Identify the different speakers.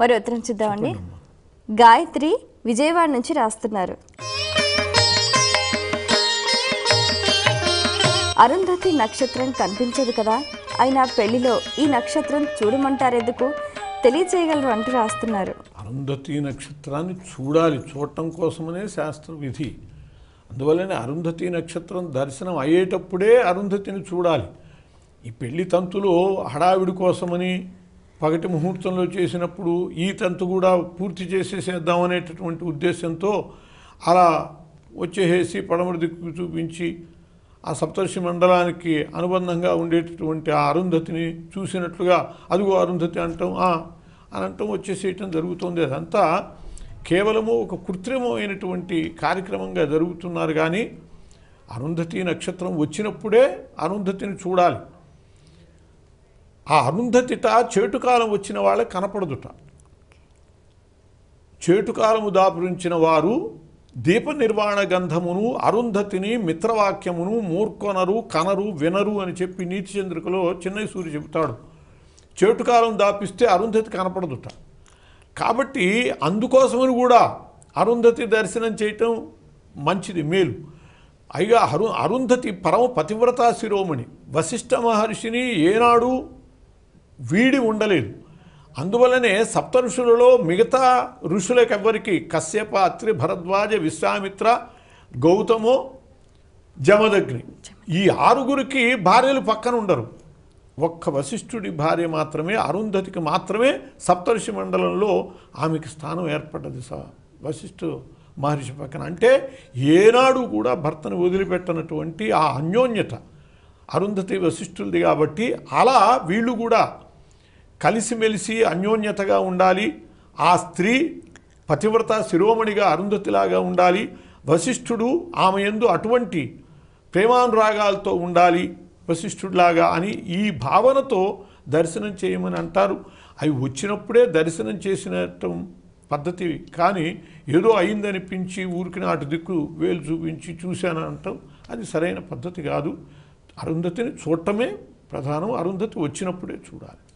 Speaker 1: మరి ఉత్తరం చూద్దామండి. గాయత్రి విజయవాడ నుంచి రాస్తున్నారు. అరుంధతి నక్షత్రం కనిపించదు కదా? అయినా పెళ్ళిలో ఈ నక్షత్రం చూడమంటారెందుకు? తెలియచేయగలరు అంటూ రాస్తున్నారు.
Speaker 2: అరుంధతి నక్షత్రాన్ని చూడాలి. చూడటం కోసమనే శాస్త్ర విధి. అందువల్లనే అరుంధతి నక్షత్రం దర్శనం అయ్యేటప్పుడే అరుంధతిని చూడాలి. ఈ పెళ్ళి తంతులో హడావిడి కోసమని పగటి ముహూర్తంలో చేసినప్పుడు ఈ తంతు కూడా పూర్తి చేసేసేద్దాం అనేటటువంటి ఉద్దేశంతో అలా వచ్చేసేసి పడమటి దిక్కు చూపించి ఆ సప్తర్షి మండలానికి అనుబంధంగా ఉండేటటువంటి ఆ అరుంధతిని చూసినట్లుగా అదిగో అరుంధతి అంటాం "ఆ" అని వచ్చేసేయటం జరుగుతుంది. అదంతా కేవలము ఒక కృత్రిమమైనటువంటి కార్యక్రమంగా జరుగుతున్నారు కానీ అరుంధతి నక్షత్రం వచ్చినప్పుడే అరుంధతిని చూడాలి. ఆ అరుంధతిట చేటుకాలం వచ్చిన వాళ్ళకి కనపడదుట. చేటుకాలము దాపురించిన వారు దీప నిర్వాణ గంధమును అరుంధతిని మిత్రవాక్యమును మూర్కొనరు కనరు వినరు అని చెప్పి నీతి చంద్రికలో చిన్నయ్య సూర్య చెబుతాడు. చేటుకాలం దాపిస్తే అరుంధతి కనపడదుట. కాబట్టి అందుకోసమని కూడా అరుంధతి దర్శనం చేయటం మంచిది మేలు. అయిగా అరు అరుంధతి పరమ పతివ్రతా శిరోమణి. వశిష్ఠ మహర్షిని ఏనాడు వీడి ఉండలేదు. అందువలనే సప్త ఋషులలో మిగతా ఋషులకెవ్వరికి కశ్యప అత్రి భరద్వాజ విశ్వామిత్ర గౌతము జమదగ్ని ఈ ఆరుగురికి భార్యలు పక్కన ఉండరు. ఒక్క వశిష్ఠుడి భార్య మాత్రమే అరుంధతికి మాత్రమే సప్తర్షి మండలంలో ఆమెకి స్థానం ఏర్పడ్డది స వశిష్ఠు మహర్షి పక్కన. అంటే ఏనాడు కూడా భర్తను వదిలిపెట్టనటువంటి ఆ అన్యోన్యత అరుంధతి వశిష్ఠులది కాబట్టి అలా వీళ్ళు కూడా కలిసిమెలిసి అన్యోన్యతగా ఉండాలి. ఆ స్త్రీ పతివ్రత శిరోమణిగా అరుంధతిలాగా ఉండాలి. వశిష్ఠుడు ఆమె యందు అటువంటి ప్రేమానురాగాలతో ఉండాలి వశిష్ఠుడిలాగా అని ఈ భావనతో దర్శనం చేయమని అంటారు. అవి వచ్చినప్పుడే దర్శనం చేసినట్టు పద్ధతి కానీ ఏదో అయిందనిపించి ఊరికి అటు దిక్కు వేలు చూపించి చూశాను అంటాం. అది సరైన పద్ధతి కాదు. అరుంధతిని చూడటమే ప్రధానం. అరుంధతి వచ్చినప్పుడే చూడాలి.